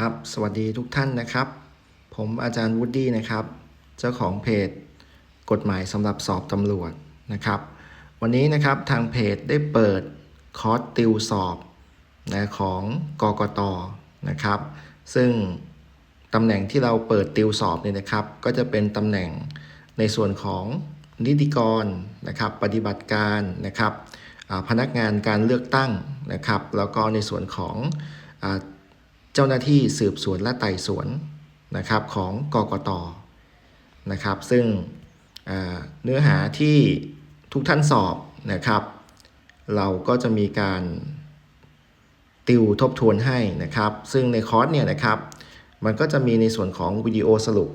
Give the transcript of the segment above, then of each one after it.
ครับ สวัสดีทุกท่านนะครับ ผมอาจารย์วูดดี้นะครับ เจ้าของเพจ กฎหมายสำหรับสอบตำรวจนะครับ วันนี้นะครับทางเพจได้เปิดคอร์สติวสอบนะของกกตนะครับ ซึ่งตำแหน่งที่เราเปิดติวสอบเนี่ยนะครับ ก็จะเป็นตำแหน่งในส่วนของนิติกรนะครับ ปฏิบัติการนะครับพนักงานการเลือกตั้งนะครับ แล้วก็ในส่วนของอ เจ้าหน้าที่สืบสวนและไต่สวนนะครับของกกตนะครับซึ่งเนื้อหาที่ทุกท่านสอบนะครับ เราก็จะมีการติวทบทวนให้นะครับ ซึ่งในคอร์สเนี่ยนะครับ มันก็จะมีในส่วนของวิดีโอสรุป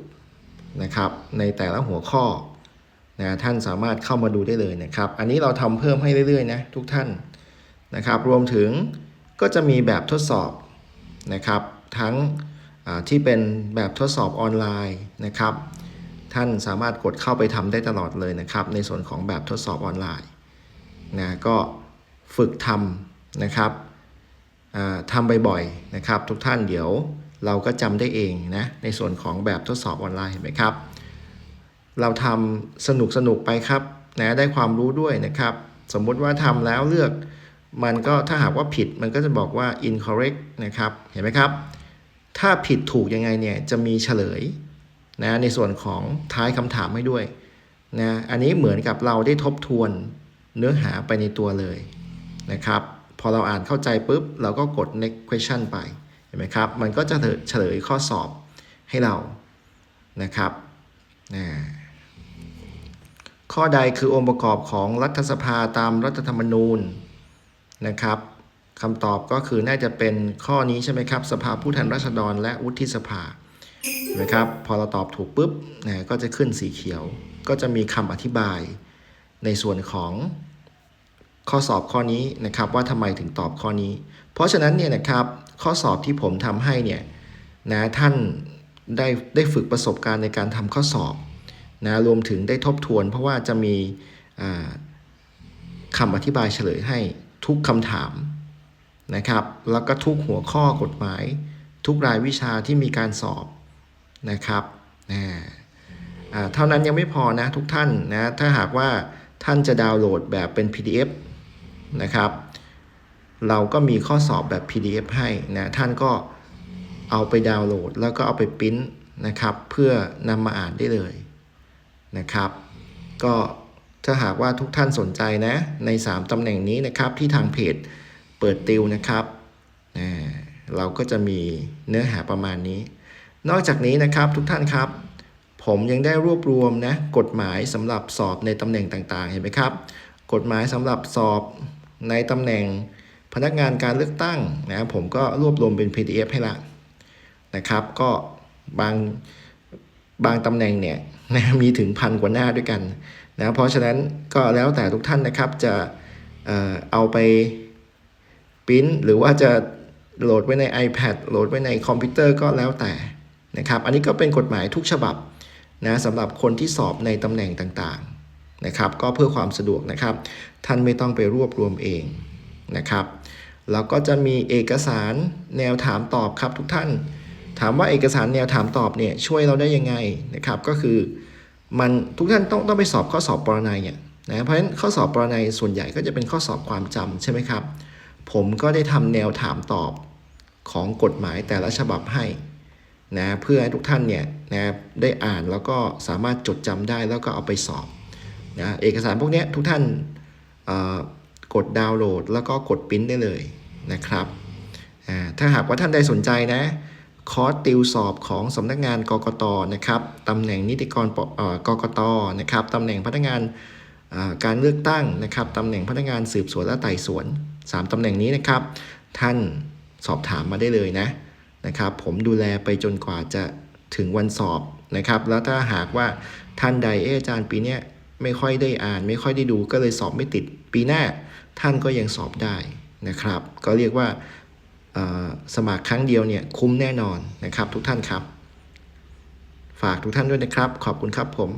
นะครับในแต่ละหัวข้อนะท่านสามารถเข้ามาดูได้เลยนะครับ อันนี้เราทำเพิ่มให้เรื่อยๆนะทุกท่านนะครับ รวมถึงก็จะมีแบบทดสอบ นะครับ ทั้งที่เป็นแบบทดสอบออนไลน์นะครับ ท่านสามารถกดเข้าไปทำได้ตลอดเลยนะครับ ในส่วนของแบบทดสอบออนไลน์นะก็ฝึกทำนะครับทำบ่อยๆนะครับ ทุกท่านเดี๋ยวเราก็จำได้เองนะในส่วนของแบบทดสอบออนไลน์เห็นไหมครับ เราทำสนุกสนุกๆไปครับนะได้ความรู้ด้วยนะครับ สมมติว่าทำแล้วเลือก มันก็ถ้าหากว่าผิดมันก็จะบอกว่า incorrect นะครับ เห็นไหมครับ ถ้าผิดถูกยังไงเนี่ยจะมีเฉลยนะในส่วนของท้ายคำถามให้ด้วยนะอันนี้เหมือนกับเราได้ทบทวนเนื้อหาไปในตัวเลยนะครับ พอเราอ่านเข้าใจปุ๊บ เราก็กด next question ไป เห็นไหมครับ มันก็จะเฉลยข้อสอบให้เรานะครับนะข้อใดคือองค์ประกอบของรัฐสภาตามรัฐธรรมนูญ นะครับคำตอบก็คือน่าจะเป็นข้อนี้ใช่ไหมครับ สภาผู้แทนราษฎรและวุฒิสภานไหมครับ พอเราตอบถูกปุ๊บนะก็จะขึ้นสีเขียว ก็จะมีคำอธิบายในส่วนของข้อสอบข้อนี้นะครับ ว่าทำไมถึงตอบข้อนี้ เพราะฉะนั้นเนี่ยนะครับข้อสอบที่ผมทำให้เนี่ยนะท่านได้ได้ฝึกประสบการณ์ในการทำข้อสอบนะรวมถึงได้ทบทวน เพราะว่าจะมีคำอธิบายเฉลยให้ ทุกคำถามนะครับ แล้วก็ทุกหัวข้อกฎหมาย ทุกรายวิชาที่มีการสอบนะครับอ่าอ่าเท่านั้นยังไม่พอนะทุกท่านนะถ้าหากว่าท่านจะดาวน์โหลดแบบเป็น PDF นะครับ เราก็มีข้อสอบแบบ PDF ให้นะท่านก็เอาไปดาวน์โหลด แล้วก็เอาไปปริ้นนะครับ เพื่อนำมาอ่านได้เลยนะครับ ก็ ถ้าหากว่าทุกท่านสนใจนะ ใน 3 ตำแหน่งนี้นะครับที่ทางเพจเปิดติวนะครับอ่าเราก็จะมีเนื้อหาประมาณนี้ นอกจากนี้นะครับทุกท่านครับ ผมยังได้รวบรวมนะกฎหมายสำหรับสอบในตำแหน่งต่างๆ เห็นไหมครับ กฎหมายสำหรับสอบในตำแหน่งพนักงานการเลือกตั้งนะผมก็รวบรวมเป็น PDF ให้ละนะครับ ก็บาง บางตำแหน่งเนี่ยนะมีถึงพันกว่าหน้าด้วยกันนะเพราะฉะนั้นก็แล้วแต่ทุกท่านนะครับจะเอาไปปริ้นหรือว่าจะโหลดไว้ใน iPad โหลดไว้ในคอมพิวเตอร์ก็แล้วแต่นะครับอันนี้ก็เป็นกฎหมายทุกฉบับนะสำหรับคนที่สอบในตำแหน่งต่างๆนะครับก็เพื่อความสะดวกนะครับ ท่านไม่ต้องไปรวบรวมเองนะครับแล้วก็จะมีเอกสารแนวถามตอบครับทุกท่าน ถามว่าเอกสารแนวถามตอบเนี่ยช่วยเราได้ยังไงนะครับก็คือมันทุกท่านต้องต้องไปสอบข้อสอบปรนัยเนี่ยนะเพราะฉะนั้นข้อสอบปรนัยส่วนใหญ่ก็จะเป็นข้อสอบความจำใช่ไหมครับ ผมก็ได้ทำแนวถามตอบของกฎหมายแต่ละฉบับให้นะเพื่อให้ทุกท่านเนี่ยนะได้อ่านแล้วก็สามารถจดจำได้แล้วก็เอาไปสอบนะเอกสารพวกนี้ทุกท่านกดดาวน์โหลด แล้วก็กดปริ้นได้เลยนะครับอ่าถ้าหากว่าท่านใดสนใจนะ คอร์สติวสอบของสำนักงานกกตนะครับตำแหน่งนิติกรกกตนะครับตำแหน่งพนักงานการเลือกตั้งนะครับตำแหน่งพนักงานสืบสวนและไต่สวน 3ตำแหน่งนี้นะครับ ท่านสอบถามมาได้เลยนะนะครับ ผมดูแลไปจนกว่าจะถึงวันสอบนะครับ แล้วถ้าหากว่าท่านใดเออาจารย์ปีนี้ไม่ค่อยได้อ่าน ไม่ค่อยได้ดูก็เลยสอบไม่ติดปีหน้า ท่านก็ยังสอบได้นะครับ ก็เรียกว่า สมัครครั้งเดียวเนี่ยคุ้มแน่นอนนะครับ ทุกท่านครับ ฝากทุกท่านด้วยนะครับ ขอบคุณครับผม